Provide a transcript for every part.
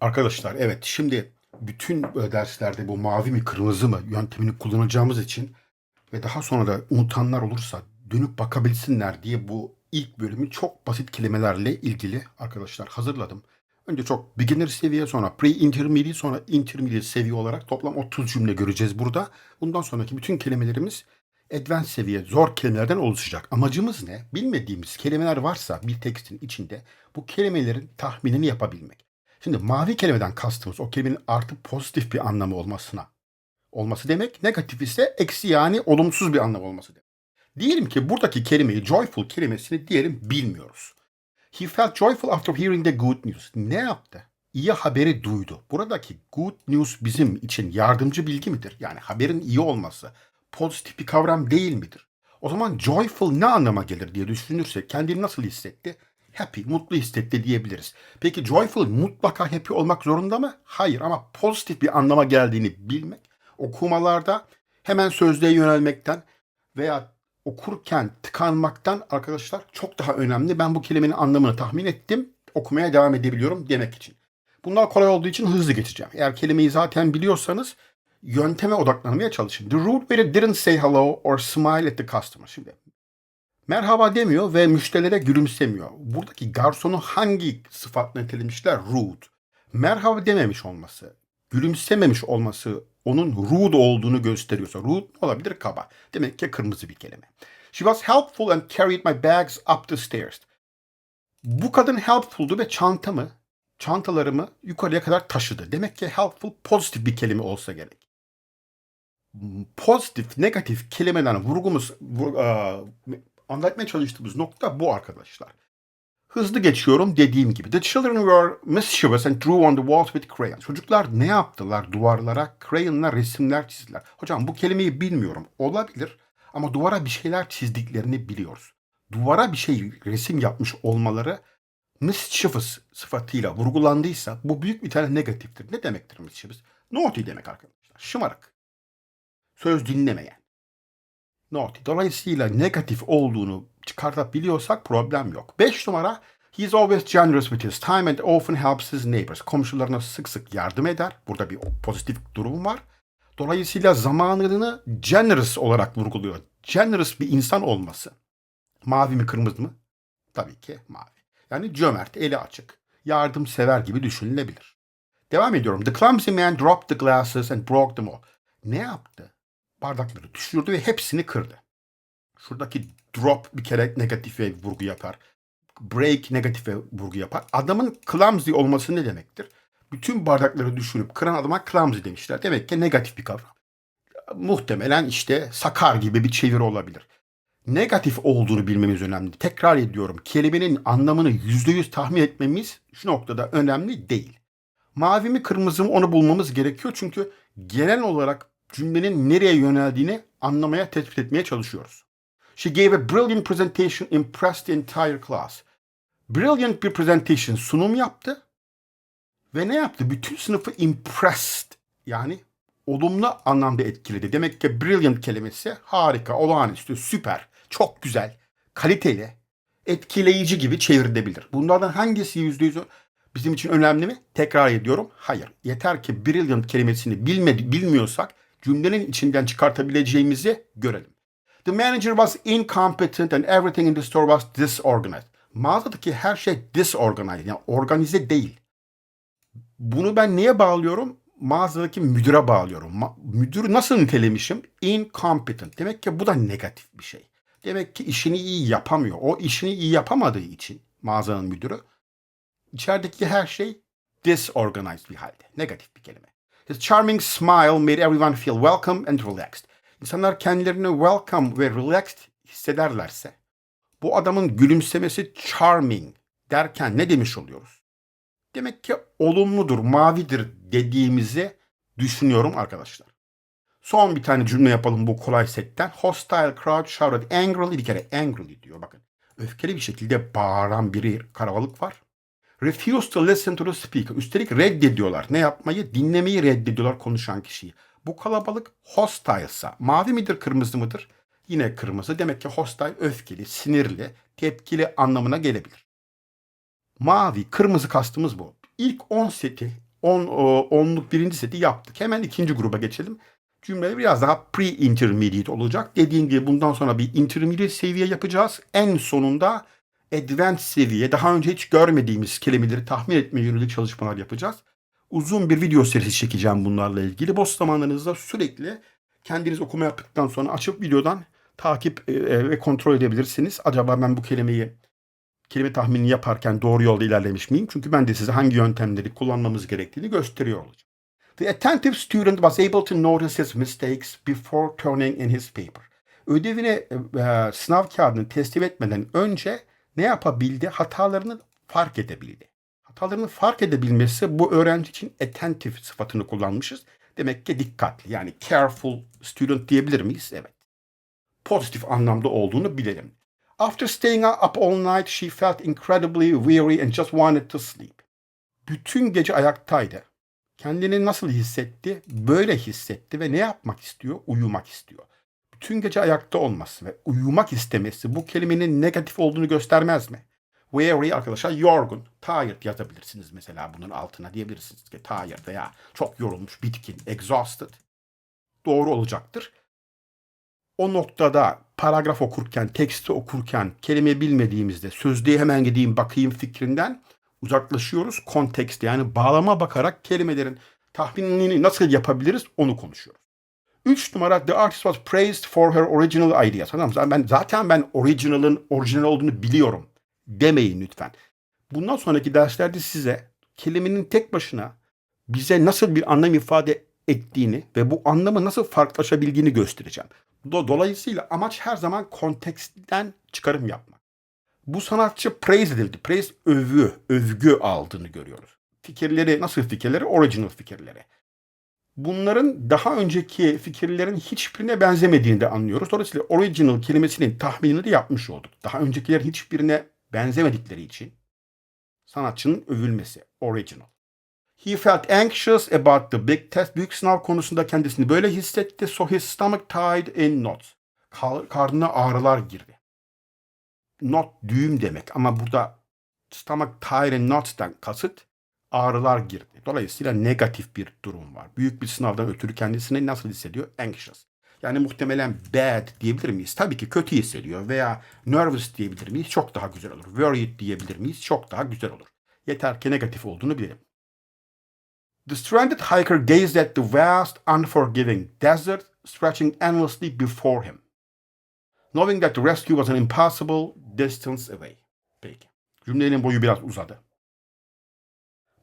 Arkadaşlar evet şimdi bütün e, derslerde bu mavi mi kırmızı mı yöntemini kullanacağımız için ve daha sonra da unutanlar olursa dönüp bakabilsinler diye bu ilk bölümü çok basit kelimelerle ilgili arkadaşlar hazırladım. Önce çok beginner seviye sonra pre-intermediate sonra intermediate seviye olarak toplam 30 cümle göreceğiz burada. Bundan sonraki bütün kelimelerimiz advanced seviye zor kelimelerden oluşacak. Amacımız ne? Bilmediğimiz kelimeler varsa bir tekstin içinde bu kelimelerin tahminini yapabilmek. Şimdi mavi kelimeden kastımız o kelimenin artı pozitif bir anlamı olmasına olması demek. Negatif ise eksi yani olumsuz bir anlam olması demek. Diyelim ki buradaki kelimeyi joyful kelimesini diyelim bilmiyoruz. He felt joyful after hearing the good news. Ne yaptı? İyi haberi duydu. Buradaki good news bizim için yardımcı bilgi midir? Yani haberin iyi olması pozitif bir kavram değil midir? O zaman joyful ne anlama gelir diye düşünürsek kendini nasıl hissetti? Happy, mutlu hissetti diyebiliriz. Peki joyful mutlaka happy olmak zorunda mı? Hayır ama pozitif bir anlama geldiğini bilmek, okumalarda hemen sözlüğe yönelmekten veya okurken tıkanmaktan arkadaşlar çok daha önemli. Ben bu kelimenin anlamını tahmin ettim. Okumaya devam edebiliyorum demek için. Bunlar kolay olduğu için hızlı geçeceğim. Eğer kelimeyi zaten biliyorsanız yönteme odaklanmaya çalışın. The rude waiter didn't say hello or smile at the customer. Şimdi merhaba demiyor ve müşterilere gülümsemiyor. Buradaki garsonu hangi sıfatla nitelemişler? Rude. Merhaba dememiş olması, gülümsememiş olması onun rude olduğunu gösteriyorsa rude olabilir kaba. Demek ki kırmızı bir kelime. She was helpful and carried my bags up the stairs. Bu kadın helpful'du ve çantamı, çantalarımı yukarıya kadar taşıdı. Demek ki helpful pozitif bir kelime olsa gerek. Pozitif, negatif kelimeden vurgumuz, vur, aa, anlatmaya çalıştığımız nokta bu arkadaşlar. Hızlı geçiyorum dediğim gibi. The children were mischievous and drew on the walls with crayons. Çocuklar ne yaptılar duvarlara? Crayon'la resimler çizdiler. Hocam bu kelimeyi bilmiyorum. Olabilir ama duvara bir şeyler çizdiklerini biliyoruz. Duvara bir şey resim yapmış olmaları mischievous sıfatıyla vurgulandıysa bu büyük bir tane negatiftir. Ne demektir mischievous? Naughty demek arkadaşlar. Şımarık. Söz dinlemeyen. Naughty. Dolayısıyla negatif olduğunu çıkartabiliyorsak problem yok. 5 numara He is always generous with his time and often helps his neighbors. Komşularına sık sık yardım eder. Burada bir pozitif durum var. Dolayısıyla zamanını generous olarak vurguluyor. Generous bir insan olması. Mavi mi kırmızı mı? Tabii ki mavi. Yani cömert, eli açık, yardımsever gibi düşünülebilir. Devam ediyorum. The clumsy man dropped the glasses and broke them all. Ne yaptı? Bardakları düşürdü ve hepsini kırdı. Şuradaki drop bir kere negatife vurgu yapar. Break negatife vurgu yapar. Adamın clumsy olması ne demektir? Bütün bardakları düşürüp kıran adama clumsy demişler. Demek ki negatif bir kavram. Muhtemelen işte sakar gibi bir çeviri olabilir. Negatif olduğunu bilmemiz önemli. Tekrar ediyorum. Kelimenin anlamını yüzde yüz tahmin etmemiz şu noktada önemli değil. Mavi mi kırmızı mı onu bulmamız gerekiyor. Çünkü genel olarak cümlenin nereye yöneldiğini anlamaya, tespit etmeye çalışıyoruz. She gave a brilliant presentation, impressed the entire class. Brilliant bir presentation, sunum yaptı. Ve ne yaptı? Bütün sınıfı impressed, yani olumlu anlamda etkiledi. Demek ki brilliant kelimesi harika, olağanüstü, süper, çok güzel, kaliteli, etkileyici gibi çevrilebilir. Bunlardan hangisi yüzde yüz bizim için önemli mi? Tekrar ediyorum. Hayır. Yeter ki brilliant kelimesini bilmedi, bilmiyorsak cümlenin içinden çıkartabileceğimizi görelim. The manager was incompetent and everything in the store was disorganized. Mağazadaki her şey disorganized yani organize değil. Bunu ben neye bağlıyorum? Mağazadaki müdüre bağlıyorum. Ma- müdürü nasıl nitelemişim? Incompetent. Demek ki bu da negatif bir şey. Demek ki işini iyi yapamıyor. O işini iyi yapamadığı için mağazanın müdürü içerideki her şey disorganized bir halde. Negatif bir kelime. His charming smile made everyone feel welcome and relaxed. İnsanlar kendilerini welcome ve relaxed hissederlerse bu adamın gülümsemesi charming derken ne demiş oluyoruz? Demek ki olumludur, mavidir dediğimizi düşünüyorum arkadaşlar. Son bir tane cümle yapalım bu kolay setten. Hostile crowd shouted angrily bir kere angrily diyor bakın. Öfkeli bir şekilde bağıran biri karabalık var. Refuse to listen to the speaker. Üstelik reddediyorlar. Ne yapmayı? Dinlemeyi reddediyorlar konuşan kişiyi. Bu kalabalık hostile'sa mavi midir kırmızı mıdır? Yine kırmızı. Demek ki hostile öfkeli, sinirli, tepkili anlamına gelebilir. Mavi, kırmızı kastımız bu. İlk 10 seti 10 onluk birinci seti yaptık. Hemen ikinci gruba geçelim. Cümle biraz daha pre-intermediate olacak. Dediğim gibi bundan sonra bir intermediate seviye yapacağız. En sonunda advanced seviye, daha önce hiç görmediğimiz kelimeleri tahmin etme yönelik çalışmalar yapacağız. Uzun bir video serisi çekeceğim bunlarla ilgili. Boş zamanlarınızda sürekli kendiniz okuma yaptıktan sonra açıp videodan takip e, ve kontrol edebilirsiniz. Acaba ben bu kelimeyi kelime tahminini yaparken doğru yolda ilerlemiş miyim? Çünkü ben de size hangi yöntemleri kullanmamız gerektiğini gösteriyor olacağım. The attentive student was able to notice his mistakes before turning in his paper. Ödevini e, sınav kağıdını teslim etmeden önce ne yapabildi? Hatalarını fark edebildi. Hatalarını fark edebilmesi bu öğrenci için attentive sıfatını kullanmışız. Demek ki dikkatli yani careful student diyebilir miyiz? Evet. Pozitif anlamda olduğunu bilelim. After staying up all night she felt incredibly weary and just wanted to sleep. Bütün gece ayaktaydı. Kendini nasıl hissetti? Böyle hissetti ve ne yapmak istiyor? Uyumak istiyor. Bütün gece ayakta olması ve uyumak istemesi bu kelimenin negatif olduğunu göstermez mi? Weary arkadaşlar yorgun, tired yazabilirsiniz mesela bunun altına diyebilirsiniz ki tired veya çok yorulmuş, bitkin, exhausted. Doğru olacaktır. O noktada paragraf okurken, teksti okurken kelime bilmediğimizde sözlüğe hemen gideyim bakayım fikrinden uzaklaşıyoruz. Kontekst yani bağlama bakarak kelimelerin tahminini nasıl yapabiliriz onu konuşuyoruz. Üç numara the artist was praised for her original ideas. Tamam ben zaten ben original'ın orijinal olduğunu biliyorum demeyin lütfen. Bundan sonraki derslerde size kelimenin tek başına bize nasıl bir anlam ifade ettiğini ve bu anlamı nasıl farklılaşabildiğini göstereceğim. Dolayısıyla amaç her zaman konteksten çıkarım yapmak. Bu sanatçı praise edildi. Praise övgü, övgü aldığını görüyoruz. Fikirleri nasıl fikirleri? Original fikirleri. Bunların daha önceki fikirlerin hiçbirine benzemediğini de anlıyoruz. Dolayısıyla original kelimesinin tahminini de yapmış olduk. Daha öncekilerin hiçbirine benzemedikleri için sanatçının övülmesi. Original. He felt anxious about the big test. Büyük sınav konusunda kendisini böyle hissetti. So his stomach tied in knots. Kar karnına ağrılar girdi. Not düğüm demek ama burada stomach tied in knots'tan kasıt ağrılar girdi. Dolayısıyla negatif bir durum var. Büyük bir sınavdan ötürü kendisini nasıl hissediyor? Anxious. Yani muhtemelen bad diyebilir miyiz? Tabii ki kötü hissediyor veya nervous diyebilir miyiz? Çok daha güzel olur. Worried diyebilir miyiz? Çok daha güzel olur. Yeter ki negatif olduğunu bilelim. The stranded hiker gazed at the vast, unforgiving desert stretching endlessly before him, knowing that the rescue was an impossible distance away. Peki. Cümlenin boyu biraz uzadı.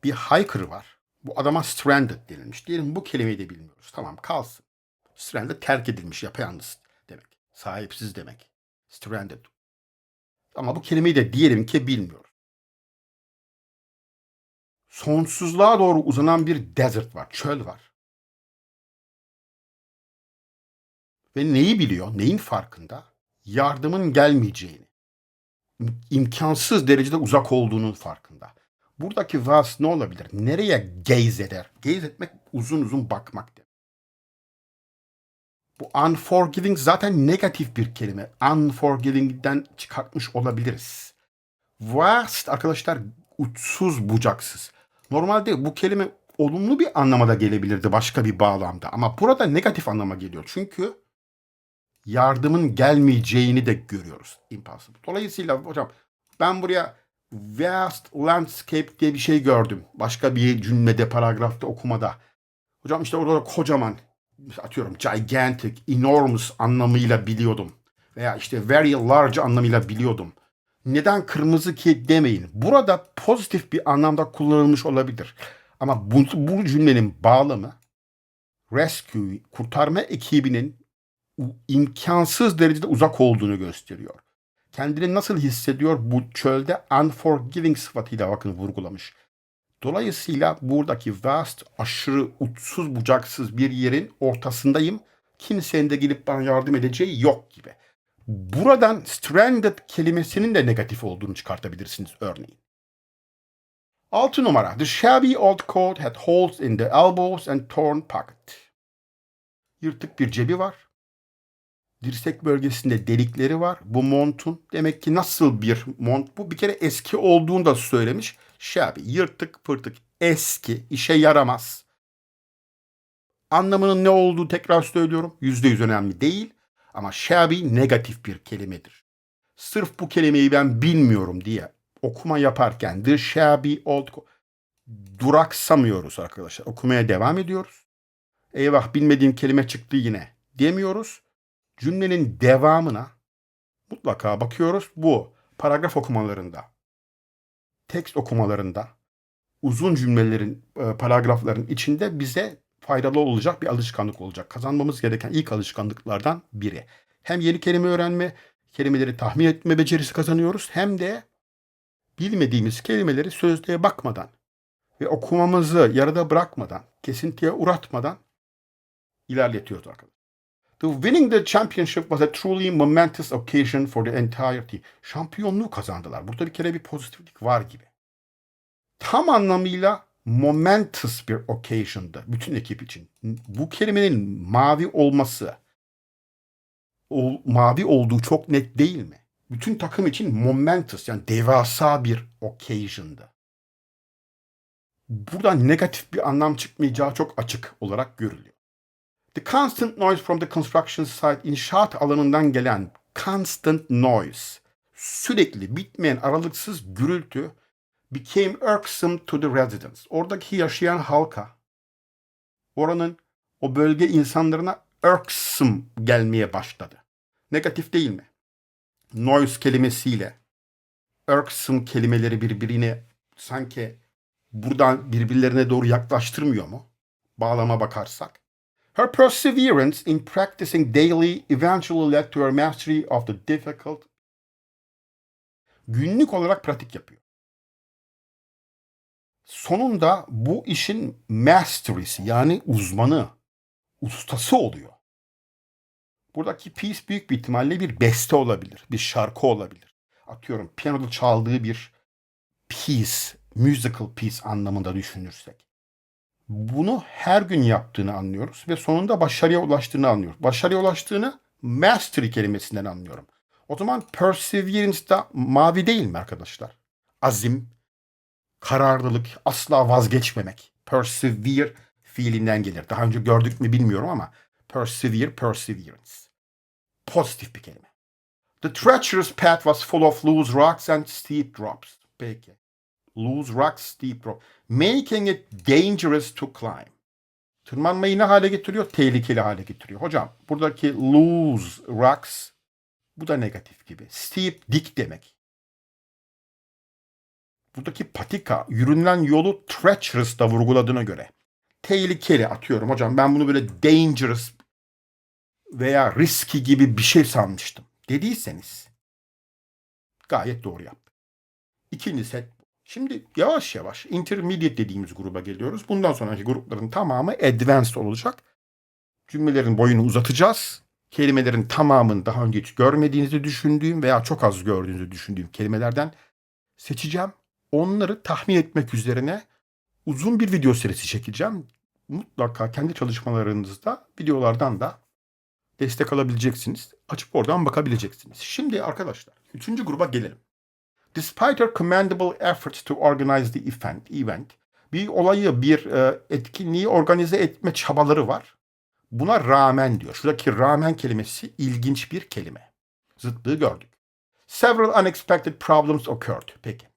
Bir hiker var. Bu adama stranded denilmiş. Diyelim bu kelimeyi de bilmiyoruz. Tamam kalsın. Stranded terk edilmiş, yapayalnız demek. Sahipsiz demek. Stranded. Ama bu kelimeyi de diyelim ki bilmiyoruz. Sonsuzluğa doğru uzanan bir desert var, çöl var. Ve neyi biliyor, neyin farkında? Yardımın gelmeyeceğini. imkansız derecede uzak olduğunun farkında. Buradaki vas ne olabilir? Nereye gaze eder? Gaze etmek uzun uzun bakmak demek. Bu unforgiving zaten negatif bir kelime. Unforgiving'den çıkartmış olabiliriz. Vast arkadaşlar uçsuz bucaksız. Normalde bu kelime olumlu bir anlamada gelebilirdi başka bir bağlamda. Ama burada negatif anlama geliyor. Çünkü yardımın gelmeyeceğini de görüyoruz. Impossible. Dolayısıyla hocam ben buraya vast landscape diye bir şey gördüm. Başka bir cümlede, paragrafta, okumada. Hocam işte orada kocaman, atıyorum gigantic, enormous anlamıyla biliyordum. Veya işte very large anlamıyla biliyordum. Neden kırmızı ki demeyin. Burada pozitif bir anlamda kullanılmış olabilir. Ama bu, bu cümlenin bağlamı rescue, kurtarma ekibinin imkansız derecede uzak olduğunu gösteriyor. Kendini nasıl hissediyor bu çölde unforgiving sıfatıyla bakın vurgulamış. Dolayısıyla buradaki vast, aşırı, uçsuz bucaksız bir yerin ortasındayım. Kimsenin de gelip bana yardım edeceği yok gibi. Buradan stranded kelimesinin de negatif olduğunu çıkartabilirsiniz örneğin. 6 numara. The shabby old coat had holes in the elbows and torn pocket. Yırtık bir cebi var. Dirsek bölgesinde delikleri var. Bu montun demek ki nasıl bir mont bu? Bir kere eski olduğunu da söylemiş. Shabby, yırtık pırtık, eski, işe yaramaz. Anlamının ne olduğu tekrar söylüyorum. Yüzde yüz önemli değil. Ama shabby negatif bir kelimedir. Sırf bu kelimeyi ben bilmiyorum diye okuma yaparken the shabby old duraksamıyoruz arkadaşlar. Okumaya devam ediyoruz. Eyvah bilmediğim kelime çıktı yine demiyoruz. Cümlenin devamına mutlaka bakıyoruz. Bu paragraf okumalarında, tekst okumalarında, uzun cümlelerin, e, paragrafların içinde bize faydalı olacak bir alışkanlık olacak. Kazanmamız gereken ilk alışkanlıklardan biri. Hem yeni kelime öğrenme, kelimeleri tahmin etme becerisi kazanıyoruz hem de bilmediğimiz kelimeleri sözlüğe bakmadan ve okumamızı yarıda bırakmadan, kesintiye uğratmadan ilerletiyoruz arkadaşlar. The winning the championship was a truly momentous occasion for the entire team. Şampiyonluğu kazandılar. Burada bir kere bir pozitiflik var gibi. Tam anlamıyla momentous bir occasion'dı bütün ekip için. Bu kelimenin mavi olması, o, mavi olduğu çok net değil mi? Bütün takım için momentous yani devasa bir occasion'dı. Buradan negatif bir anlam çıkmayacağı çok açık olarak görülüyor. The constant noise from the construction site inşaat alanından gelen constant noise sürekli bitmeyen aralıksız gürültü became irksome to the residents. Oradaki yaşayan halka oranın o bölge insanlarına irksome gelmeye başladı. Negatif değil mi? Noise kelimesiyle irksome kelimeleri birbirine sanki buradan birbirlerine doğru yaklaştırmıyor mu? Bağlama bakarsak. Her perseverance in practicing daily eventually led to her mastery of the difficult. Günlük olarak pratik yapıyor. Sonunda bu işin mastery'si yani uzmanı, ustası oluyor. Buradaki piece büyük bir ihtimalle bir beste olabilir, bir şarkı olabilir. Atıyorum piyanoda çaldığı bir piece, musical piece anlamında düşünürsek. Bunu her gün yaptığını anlıyoruz ve sonunda başarıya ulaştığını anlıyoruz. Başarıya ulaştığını mastery kelimesinden anlıyorum. O zaman perseverance da mavi değil mi arkadaşlar? Azim, kararlılık, asla vazgeçmemek. Persevere fiilinden gelir. Daha önce gördük mü bilmiyorum ama persevere, perseverance. Pozitif bir kelime. The treacherous path was full of loose rocks and steep drops. Peki. Loose rocks, steep drop. Making it dangerous to climb. Tırmanmayı ne hale getiriyor? Tehlikeli hale getiriyor. Hocam buradaki loose rocks bu da negatif gibi. Steep dik demek. Buradaki patika yürünülen yolu treacherous da vurguladığına göre tehlikeli atıyorum hocam ben bunu böyle dangerous veya risky gibi bir şey sanmıştım dediyseniz gayet doğru yaptım. İkinci set. Şimdi yavaş yavaş intermediate dediğimiz gruba geliyoruz. Bundan sonraki grupların tamamı advanced olacak. Cümlelerin boyunu uzatacağız. Kelimelerin tamamını daha önce hiç görmediğinizi düşündüğüm veya çok az gördüğünüzü düşündüğüm kelimelerden seçeceğim. Onları tahmin etmek üzerine uzun bir video serisi çekeceğim. Mutlaka kendi çalışmalarınızda videolardan da destek alabileceksiniz. Açıp oradan bakabileceksiniz. Şimdi arkadaşlar üçüncü gruba gelelim. Despite her commendable efforts to organize the event, event bir olayı, bir e, etkinliği organize etme çabaları var. Buna rağmen diyor. Şuradaki rağmen kelimesi ilginç bir kelime. Zıtlığı gördük. Several unexpected problems occurred. Peki.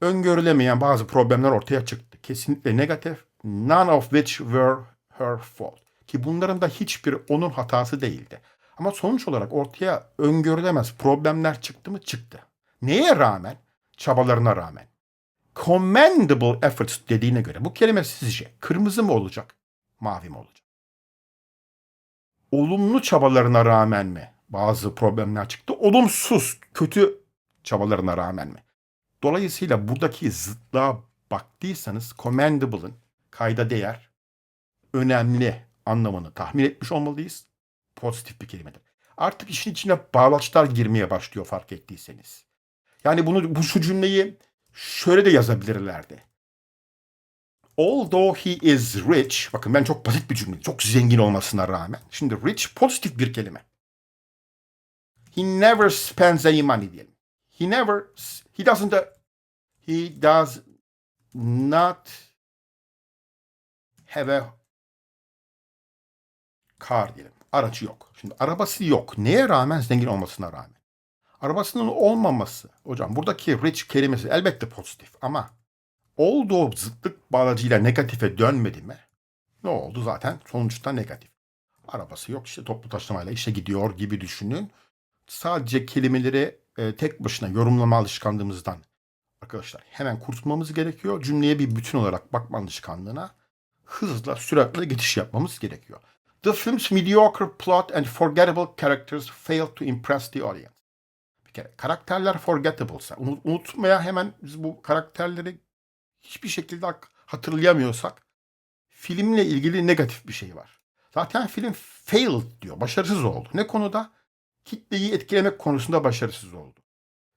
Öngörülemeyen bazı problemler ortaya çıktı. Kesinlikle negatif. None of which were her fault. Ki bunların da hiçbiri onun hatası değildi. Ama sonuç olarak ortaya öngörülemez problemler çıktı mı? Çıktı. Neye rağmen? Çabalarına rağmen. Commendable efforts dediğine göre bu kelime sizce kırmızı mı olacak? Mavi mi olacak? Olumlu çabalarına rağmen mi bazı problemler çıktı? Olumsuz, kötü çabalarına rağmen mi? Dolayısıyla buradaki zıtlığa baktıysanız commendable'ın kayda değer, önemli anlamını tahmin etmiş olmalıyız. Pozitif bir kelimedir. Artık işin içine bağlaçlar girmeye başlıyor fark ettiyseniz. Yani bunu bu şu cümleyi şöyle de yazabilirlerdi. Although he is rich, bakın ben çok basit bir cümle, çok zengin olmasına rağmen. Şimdi rich pozitif bir kelime. He never spends any money diyelim. He never, he doesn't, he does not have a car diyelim. Aracı yok. Şimdi arabası yok. Neye rağmen zengin olmasına rağmen. Arabasının olmaması. Hocam buradaki rich kelimesi elbette pozitif ama olduğu zıtlık bağlacıyla negatife dönmedi mi? Ne oldu zaten? Sonuçta negatif. Arabası yok işte toplu taşımayla işe gidiyor gibi düşünün. Sadece kelimeleri e, tek başına yorumlama alışkanlığımızdan arkadaşlar hemen kurtulmamız gerekiyor. Cümleye bir bütün olarak bakma alışkanlığına hızla süratle geçiş yapmamız gerekiyor. The film's mediocre plot and forgettable characters failed to impress the audience. Karakterler forgettable'sa, unut- unutmaya hemen biz bu karakterleri hiçbir şekilde hatırlayamıyorsak filmle ilgili negatif bir şey var. Zaten film failed diyor, başarısız oldu. Ne konuda? Kitleyi etkilemek konusunda başarısız oldu.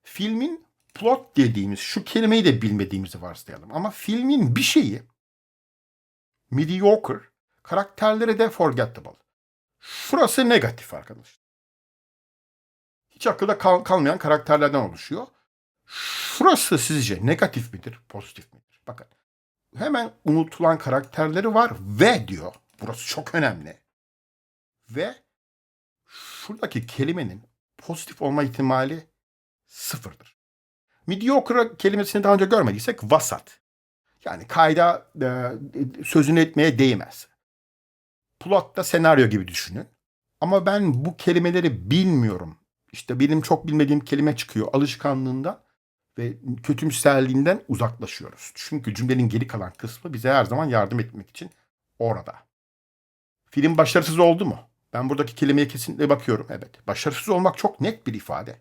Filmin plot dediğimiz şu kelimeyi de bilmediğimizi varsayalım. Ama filmin bir şeyi mediocre, karakterleri de forgettable. Şurası negatif arkadaşlar. Hiç akılda kal- kalmayan karakterlerden oluşuyor. Şurası sizce negatif midir, pozitif midir? Bakın. Hemen unutulan karakterleri var ve diyor. Burası çok önemli. Ve şuradaki kelimenin pozitif olma ihtimali sıfırdır. Mediocre kelimesini daha önce görmediysek vasat. Yani kayda e, sözünü etmeye değmez. Plotta senaryo gibi düşünün. Ama ben bu kelimeleri bilmiyorum. İşte benim çok bilmediğim kelime çıkıyor alışkanlığından ve kötümserliğinden uzaklaşıyoruz. Çünkü cümlenin geri kalan kısmı bize her zaman yardım etmek için orada. Film başarısız oldu mu? Ben buradaki kelimeye kesinlikle bakıyorum. Evet. Başarısız olmak çok net bir ifade.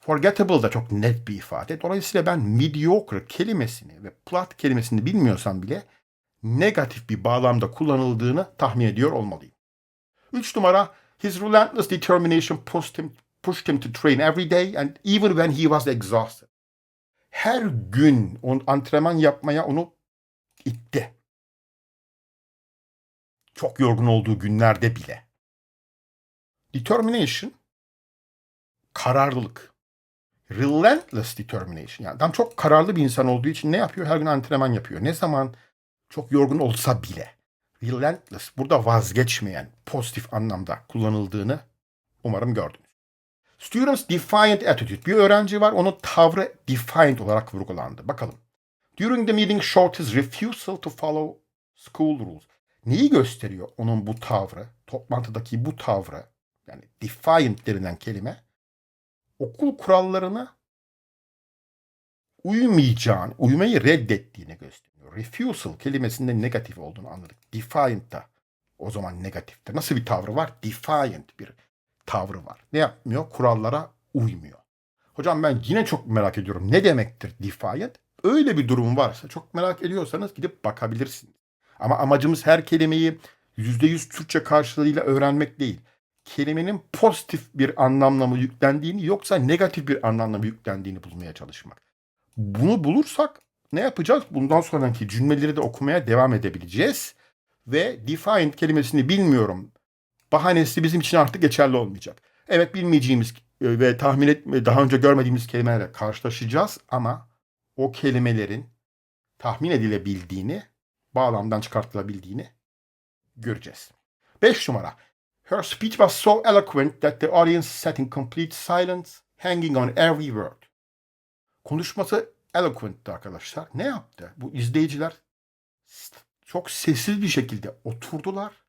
Forgettable da çok net bir ifade. Dolayısıyla ben mediocre kelimesini ve plot kelimesini bilmiyorsam bile negatif bir bağlamda kullanıldığını tahmin ediyor olmalıyım. 3 numara His relentless determination pushed him, pushed him to train every day and even when he was exhausted. Her gün on, antrenman yapmaya onu itti. Çok yorgun olduğu günlerde bile. Determination kararlılık. Relentless determination. Yani adam çok kararlı bir insan olduğu için ne yapıyor? Her gün antrenman yapıyor. Ne zaman çok yorgun olsa bile. Relentless. Burada vazgeçmeyen pozitif anlamda kullanıldığını umarım gördünüz. Students defiant attitude. Bir öğrenci var. Onun tavrı defiant olarak vurgulandı. Bakalım. During the meeting showed his refusal to follow school rules. Neyi gösteriyor onun bu tavrı? Toplantıdaki bu tavrı yani defiant denilen kelime okul kurallarına uymayacağını, uymayı reddettiğini gösteriyor. Refusal kelimesinde negatif olduğunu anladık. Defiant da o zaman negatiftir. Nasıl bir tavrı var? Defiant bir tavrı var. Ne yapmıyor? Kurallara uymuyor. Hocam ben yine çok merak ediyorum. Ne demektir defiant? Öyle bir durum varsa çok merak ediyorsanız gidip bakabilirsiniz. Ama amacımız her kelimeyi %100 Türkçe karşılığıyla öğrenmek değil. Kelimenin pozitif bir anlamla mı yüklendiğini yoksa negatif bir anlamla mı yüklendiğini bulmaya çalışmak. Bunu bulursak ne yapacağız? Bundan sonraki cümleleri de okumaya devam edebileceğiz. Ve defiant kelimesini bilmiyorum. Bahanesi bizim için artık geçerli olmayacak. Evet bilmeyeceğimiz e, ve tahmin etme daha önce görmediğimiz kelimelerle karşılaşacağız ama o kelimelerin tahmin edilebildiğini, bağlamdan çıkartılabildiğini göreceğiz. 5 numara. Her speech was so eloquent that the audience sat in complete silence, hanging on every word. Konuşması eloquent'ti arkadaşlar. Ne yaptı? Bu izleyiciler çok sessiz bir şekilde oturdular.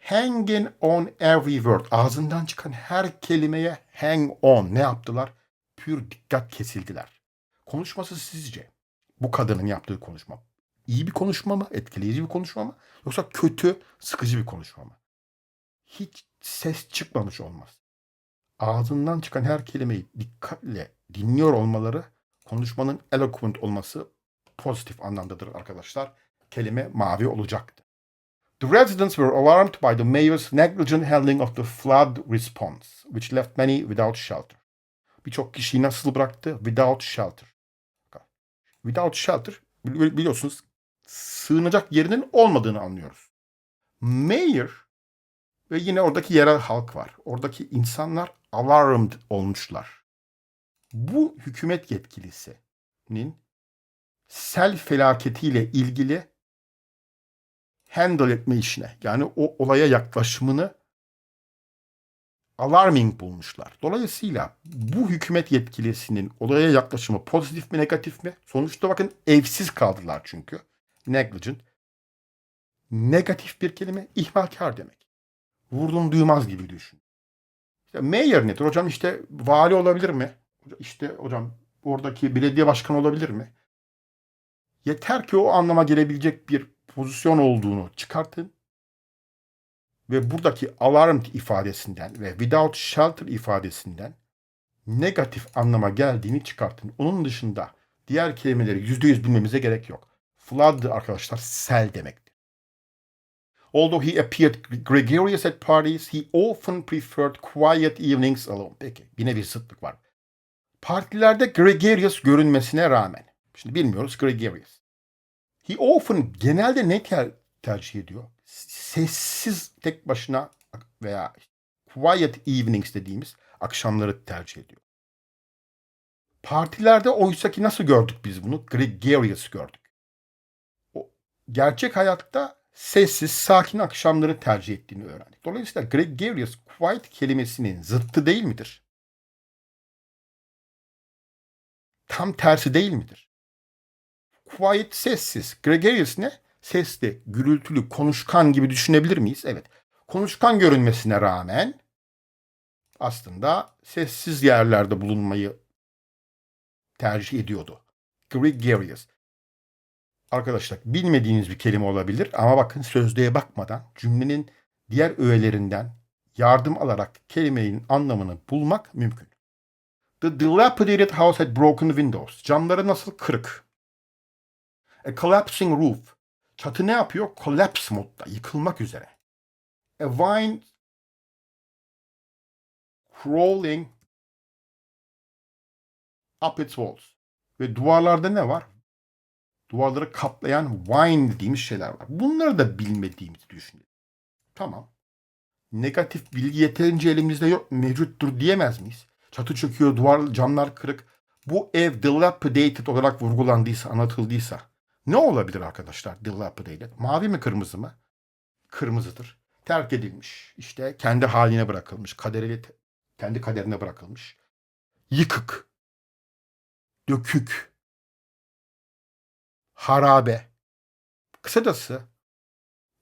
Hanging on every word. Ağzından çıkan her kelimeye hang on. Ne yaptılar? Pür dikkat kesildiler. Konuşması sizce bu kadının yaptığı konuşma iyi bir konuşma mı? Etkileyici bir konuşma mı? Yoksa kötü, sıkıcı bir konuşma mı? Hiç ses çıkmamış olmaz. Ağzından çıkan her kelimeyi dikkatle dinliyor olmaları konuşmanın eloquent olması pozitif anlamdadır arkadaşlar. Kelime mavi olacaktı. The residents were alarmed by the mayor's negligent handling of the flood response, which left many without shelter. Birçok kişiyi nasıl bıraktı? Without shelter. Without shelter bili- biliyorsunuz sığınacak yerinin olmadığını anlıyoruz. Mayor ve yine oradaki yerel halk var. Oradaki insanlar alarmed olmuşlar. Bu hükümet yetkilisinin sel felaketiyle ilgili handle etme işine yani o olaya yaklaşımını alarming bulmuşlar. Dolayısıyla bu hükümet yetkilisinin olaya yaklaşımı pozitif mi negatif mi? Sonuçta bakın evsiz kaldılar çünkü. Negligent. Negatif bir kelime ihmalkar demek. Vurdum duymaz gibi düşün. İşte mayor nedir? Hocam işte vali olabilir mi? İşte hocam oradaki belediye başkanı olabilir mi? Yeter ki o anlama gelebilecek bir pozisyon olduğunu çıkartın ve buradaki alarm ifadesinden ve without shelter ifadesinden negatif anlama geldiğini çıkartın. Onun dışında diğer kelimeleri %100 bilmemize gerek yok. Flood arkadaşlar sel demektir. Although he appeared gregarious at parties, he often preferred quiet evenings alone. Peki yine bir zıtlık var. Partilerde gregarious görünmesine rağmen. Şimdi bilmiyoruz gregarious. He often genelde ne ter- tercih ediyor? Sessiz tek başına veya quiet evenings dediğimiz akşamları tercih ediyor. Partilerde oysaki nasıl gördük biz bunu? Gregarious gördük. O, gerçek hayatta sessiz, sakin akşamları tercih ettiğini öğrendik. Dolayısıyla gregarious, quiet kelimesinin zıttı değil midir? Tam tersi değil midir? Quiet sessiz. Gregarious ne? Sesli, gürültülü, konuşkan gibi düşünebilir miyiz? Evet. Konuşkan görünmesine rağmen aslında sessiz yerlerde bulunmayı tercih ediyordu. Gregarious. Arkadaşlar bilmediğiniz bir kelime olabilir ama bakın sözlüğe bakmadan cümlenin diğer öğelerinden yardım alarak kelimenin anlamını bulmak mümkün. The dilapidated house had broken windows. Camları nasıl kırık. A collapsing roof. Çatı ne yapıyor? Collapse modda, yıkılmak üzere. A vine crawling up its walls. Ve duvarlarda ne var? Duvarları kaplayan wine dediğimiz şeyler var. Bunları da bilmediğimizi düşünelim. Tamam. Negatif bilgi yeterince elimizde yok, mevcuttur diyemez miyiz? Çatı çöküyor, duvar, camlar kırık. Bu ev dilapidated olarak vurgulandıysa, anlatıldıysa ne olabilir arkadaşlar dilapidated? Mavi mi kırmızı mı? Kırmızıdır. Terk edilmiş. İşte kendi haline bırakılmış. Kaderiyle kendi kaderine bırakılmış. Yıkık. Dökük. Harabe. Kısacası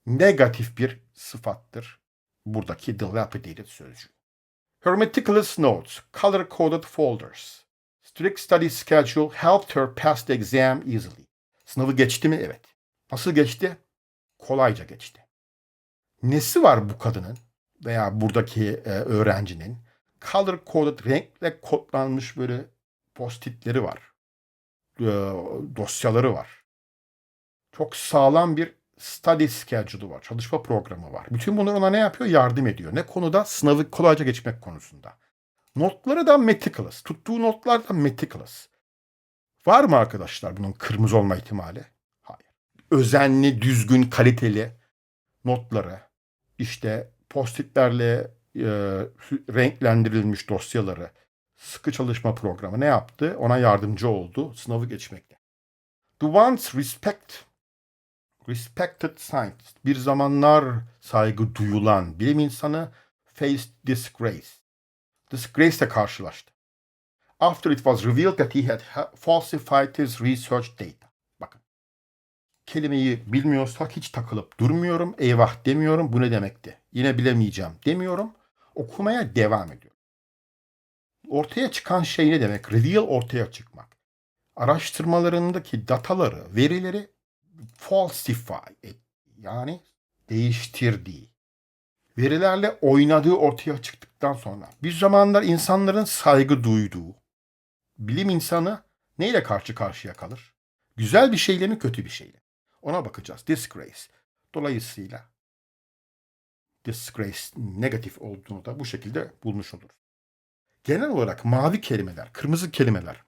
negatif bir sıfattır. Buradaki dilapidated sözcüğü. Her meticulous notes, color-coded folders, strict study schedule helped her pass the exam easily. Sınavı geçti mi? Evet. Nasıl geçti? Kolayca geçti. Nesi var bu kadının veya buradaki e, öğrencinin? Color coded renkle kodlanmış böyle postitleri var. E, dosyaları var. Çok sağlam bir study schedule'u var. Çalışma programı var. Bütün bunlar ona ne yapıyor? Yardım ediyor. Ne konuda? Sınavı kolayca geçmek konusunda. Notları da meticulous. Tuttuğu notlar da meticulous. Var mı arkadaşlar bunun kırmızı olma ihtimali? Hayır. Özenli, düzgün, kaliteli notları, işte postitlerle e, renklendirilmiş dosyaları, sıkı çalışma programı ne yaptı? Ona yardımcı oldu sınavı geçmekte. The once respect, respected scientist, bir zamanlar saygı duyulan bilim insanı faced disgrace. Disgrace ile karşılaştı after it was revealed that he had falsified his research data. Bakın. Kelimeyi bilmiyorsak hiç takılıp durmuyorum. Eyvah demiyorum. Bu ne demekti? Yine bilemeyeceğim demiyorum. Okumaya devam ediyorum. Ortaya çıkan şey ne demek? Reveal ortaya çıkmak. Araştırmalarındaki dataları, verileri falsify yani değiştirdiği, verilerle oynadığı ortaya çıktıktan sonra bir zamanlar insanların saygı duyduğu, bilim insanı neyle karşı karşıya kalır? Güzel bir şeyle mi kötü bir şeyle? Ona bakacağız. Disgrace. Dolayısıyla disgrace negatif olduğunu da bu şekilde bulmuş olur. Genel olarak mavi kelimeler, kırmızı kelimeler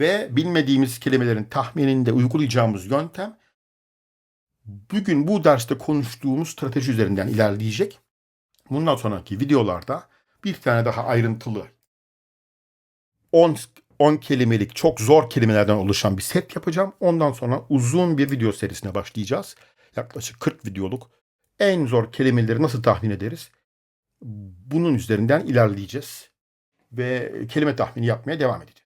ve bilmediğimiz kelimelerin tahmininde uygulayacağımız yöntem bugün bu derste konuştuğumuz strateji üzerinden ilerleyecek. Bundan sonraki videolarda bir tane daha ayrıntılı 10 10 kelimelik çok zor kelimelerden oluşan bir set yapacağım. Ondan sonra uzun bir video serisine başlayacağız. Yaklaşık 40 videoluk. En zor kelimeleri nasıl tahmin ederiz? Bunun üzerinden ilerleyeceğiz. Ve kelime tahmini yapmaya devam edeceğiz.